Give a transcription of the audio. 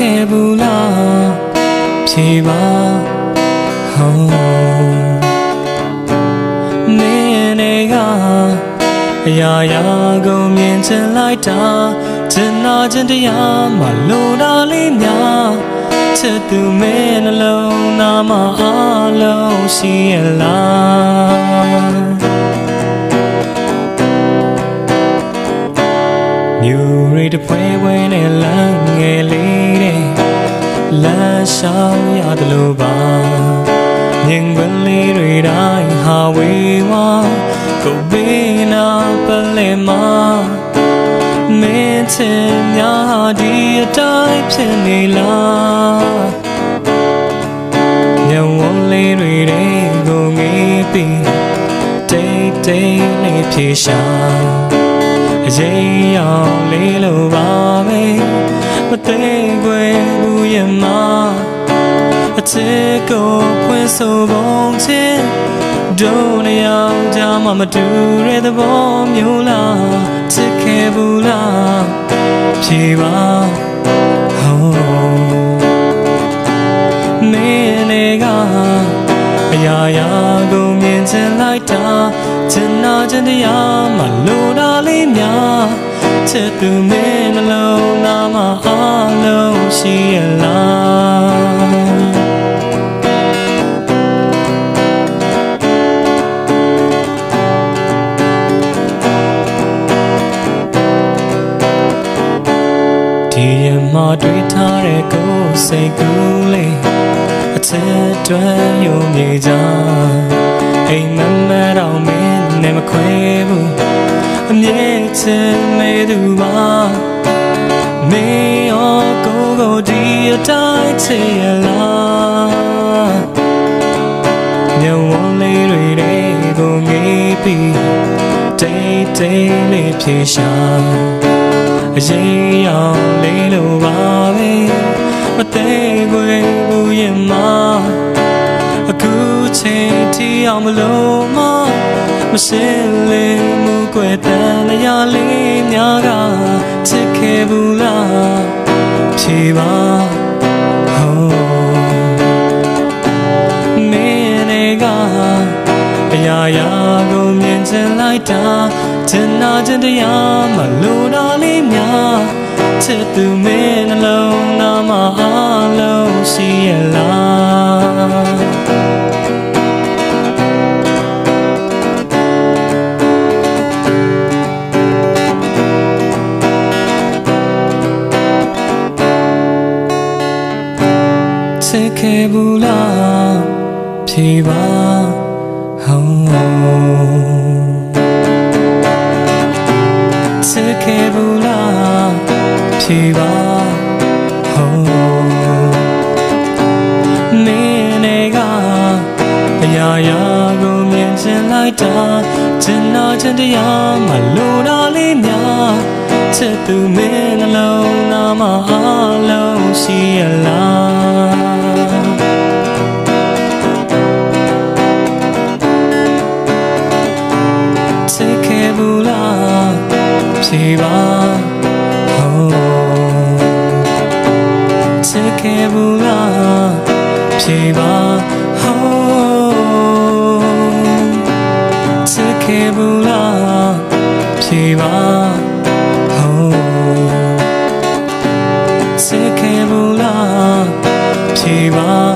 ခဲ့ဘူးလားဖြေပါဟောမင်းနဲ့ကအရာရာကုန်မြင်ချင်လိုက်တာကျင်နာခြင်းတရားမှလိုတာလေးများချစ်သူမင်းနှလုံးသားမှာအလုံးရှိရလားမြူရီတပွဲ ရှောင်းရတယ်လို့ပါမြင်ကွယ်လေးတွေတိုင်းဟာဝေးဝါကိုဘေးနာပလဲမှာမင်းချင်များဒီအတိုင်းဖြစ်နေလားညဝန်းလေးတွေကိုငေးပြီးတိတ်တိတ်လေးဖြေရှာအရေးရောင်လေးလိုပါပဲ မသိခွေဘူးရမအချစ်ကိုဖွင့်ဆိုပုံချင်းဒုနေအောင်ကြမှာမတူတဲ့သဘောမျိုးလားချစ်ခဲ့ဘူးလားဖြေပါဟောမင်းနဲ့ကအရာရာကိုမြင်ချင်လိုက်တာချင်နာချင်တရားမှလိုတာလေးများ ချစ်သူမင်းနှလုံးသားမှာအလုံးရှိရလားဒီရမတွေ့ထားတဲ့ကိုယ်စိတ်ကူးလေးအချစ်တွန်းယုံနေကြအိမ်မမတော့မင်းနဲ့မခွဲဘူး အမြဲချင်မေသူပါမင်းရောကိုယ်ကိုဒီအတိုင်းချစ်ရလားညဝန်းလေးတွေတွေကိုငေးပြီးတိတ်တိတ်လေးဖြေရှာအရေးရောင်လေးလိုပါပဲမသေးခွေဘူးရင်မအခုချိန်တီအောင်မလို့မမစင်လေးမှု ကွယ်တန်လျာလေးများကချစ်ခဲ့ဘူးလားဖြေပါဟောမင်းနဲ့ကအရာရာကိုမြင်ချင်လိုက်တာချင်နာချင်တရားမှလိုတာလေးများချစ်သူမင်းနှလုံးသားမှာအလုံးရှိရ ချစ်ခဲ့ဘူးလားဖြေပါဟောချစ်ခဲ့ဘူးလားဖြေပါဟောမင်းနဲ့ကအရာရာကိုမြင်ချင်လိုက်တာချင်နာချင်တရားမှလိုတာလေးများချစ်သူမင်းနှလုံးသားမှာအလုံးရှိရလား ခဲ့ဘူးလားဖြေပါ Oh ချစ်ခဲ့ဘူးလားဖြေပါ Oh ချစ်ခဲ့ဘူးလားဖြေပါ Oh ချစ်ခဲ့ဘူးလားဖြေပါ